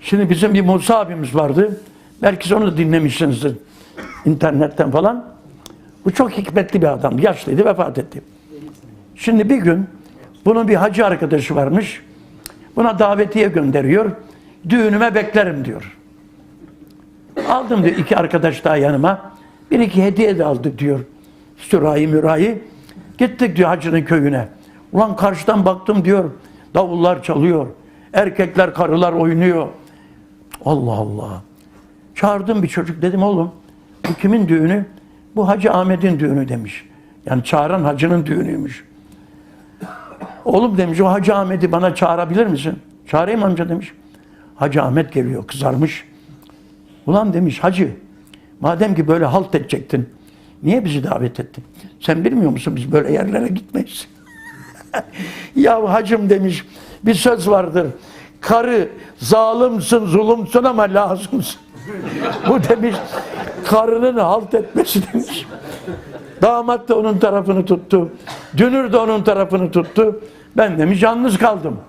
Şimdi bizim bir Musa abimiz vardı. Belki onu da dinlemişsinizdir internetten falan. Bu çok hikmetli bir adam. Yaşlıydı, vefat etti. Şimdi bir gün bunun bir hacı arkadaşı varmış. Buna davetiye gönderiyor. Düğünüme beklerim diyor. Aldım diyor iki arkadaş daha yanıma. Bir iki hediye de aldık diyor. Sürahi mürahi. Gittik diyor hacının köyüne. Ulan karşıdan baktım diyor. Davullar çalıyor. Erkekler karılar oynuyor. Allah Allah. Çağırdım bir çocuk dedim oğlum bu kimin düğünü? Bu Hacı Ahmet'in düğünü demiş. Yani çağıran hacının düğünüymüş. Oğlum demiş o Hacı Ahmet'i bana çağırabilir misin? Çağırayım amca demiş. Hacı Ahmet geliyor kızarmış. Ulan demiş hacı madem ki böyle halt edecektin niye bizi davet ettin? Sen bilmiyor musun biz böyle yerlere gitmeyiz. ya hacım demiş bir söz vardır. Karı zalimsin zulümsün ama lazımsın. Bu demiş karının halt etmesi demiş. Damat da onun tarafını tuttu. Dünür de onun tarafını tuttu. Ben demiş yalnız kaldım.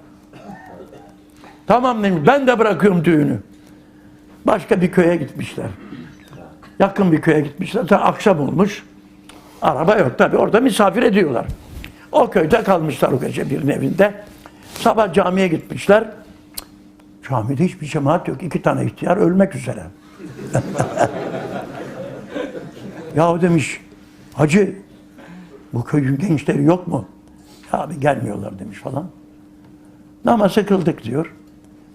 Tamam demiş ben de bırakıyorum düğünü. Başka bir köye gitmişler. Yakın bir köye gitmişler. Ta akşam olmuş. Araba yok tabi orada misafir ediyorlar. O köyde kalmışlar o gece birinin evinde. Sabah camiye gitmişler. Camide hiçbir cemaat yok. İki tane ihtiyar ölmek üzere. ya demiş hacı bu köyün gençleri yok mu? Abi gelmiyorlar demiş falan. Namazı kıldık diyor.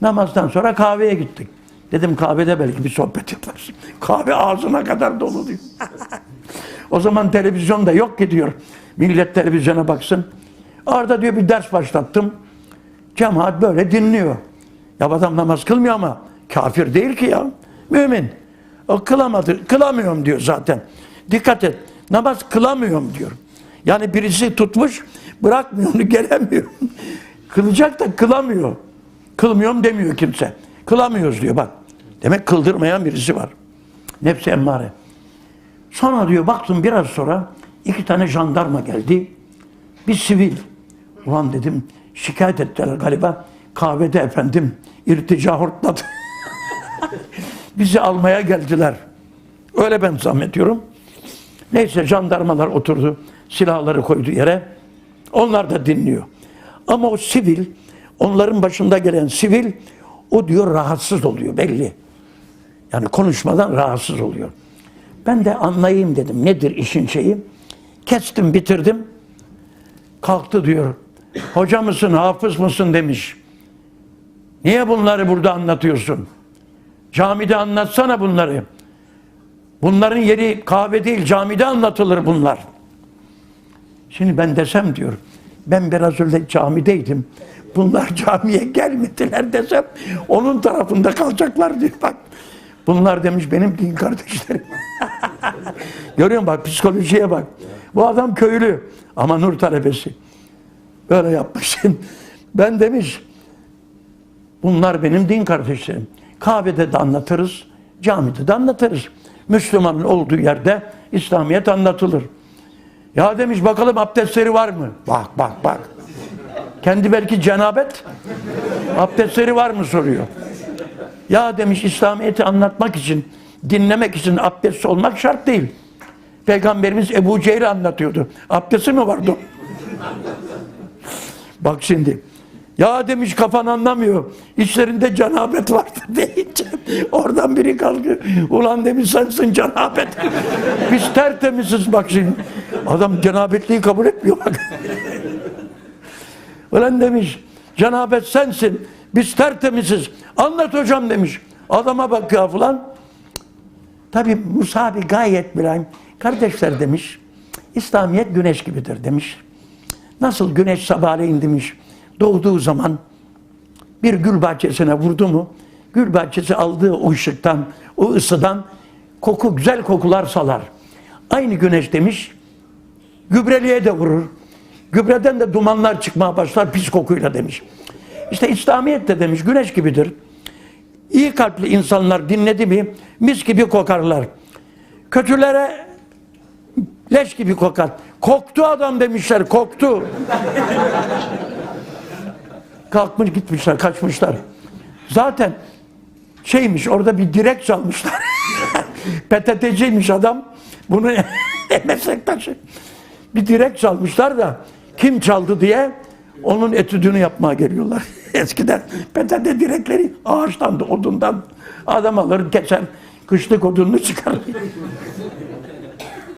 Namazdan sonra kahveye gittik. Dedim kahvede belki bir sohbet yaparız. Kahve ağzına kadar dolu diyor. o zaman televizyon da yok ki diyor. Millet televizyona baksın. Orada diyor bir ders başlattım. Cemaat böyle dinliyor. Ya adam namaz kılmıyor ama kafir değil ki ya. Mümin. O kılamadı. Kılamıyorum diyor zaten. Dikkat et. Namaz kılamıyorum diyor. Yani birisi tutmuş bırakmıyor onu gelemiyor. Kılacak da kılamıyor. Kılmıyorum demiyor kimse. Kılamıyoruz diyor bak. Demek kıldırmayan birisi var. Nefsi emmare. Sonra diyor baktım biraz sonra iki tane jandarma geldi. Bir sivil. Ulan dedim şikayet ettiler galiba. Kahvede efendim irtica hortladı. Bizi almaya geldiler. Öyle ben zannediyorum. Neyse jandarmalar oturdu. Silahları koydu yere. Onlar da dinliyor. Ama o sivil, onların başında gelen sivil, o diyor rahatsız oluyor belli. Yani konuşmadan rahatsız oluyor. Ben de anlayayım dedim. Nedir işin şeyi? Kestim, bitirdim. Kalktı diyor. Hoca mısın, hafız mısın demiş. Niye bunları burada anlatıyorsun? Camide anlatsana bunları. Bunların yeri kahve değil, camide anlatılır bunlar. Şimdi ben desem diyor, ben biraz önce camideydim. Bunlar camiye gelmediler desem, onun tarafında kalacaklar diyor bak. Bunlar demiş benim din kardeşlerim. Görüyor musun bak psikolojiye bak. Bu adam köylü ama nur talebesi. Böyle yapmış. Ben demiş bunlar benim din kardeşlerim. Kahvede de anlatırız, camide de anlatırız. Müslümanın olduğu yerde İslamiyet anlatılır. Ya demiş bakalım abdestleri var mı? Bak bak bak. Kendi belki cenabet. Abdestleri var mı soruyor. Ya demiş İslamiyet'i anlatmak için, dinlemek için abdest olmak şart değil. Peygamberimiz Ebu Cehil anlatıyordu. Abdesti mi vardı? Bak şimdi. Ya demiş kafan anlamıyor. İçlerinde cenabet vardı deyince oradan biri kalkıyor. Ulan demiş sensin cenabet. Biz tertemiziz bak şimdi. Adam cenabetliği kabul etmiyor bak. Ulan demiş cenabet sensin. Biz tertemiziz. Anlat hocam demiş. Adama bak ya falan. Tabi Musa abi gayet mülayim. Kardeşler demiş. İslamiyet güneş gibidir demiş. Nasıl güneş sabahleyin demiş. Doğduğu zaman bir gül bahçesine vurdu mu gül bahçesi aldığı o ışıktan, o ısıdan koku, güzel kokular salar. Aynı güneş demiş, gübreliğe de vurur. Gübreden de dumanlar çıkmaya başlar pis kokuyla demiş. İşte İslamiyet de demiş güneş gibidir. İyi kalpli insanlar dinledi mi mis gibi kokarlar. Kötülere leş gibi kokar. Koktu adam demişler, koktu. Kalkmış gitmişler, kaçmışlar. Zaten şeymiş orada bir direk çalmışlar. PTT'ciymiş adam. Bunu meslektaşı. Bir direk çalmışlar da kim çaldı diye onun etüdünü yapmaya geliyorlar. Eskiden PTT direkleri ağaçtan da odundan adam alır keser kışlık odununu çıkar.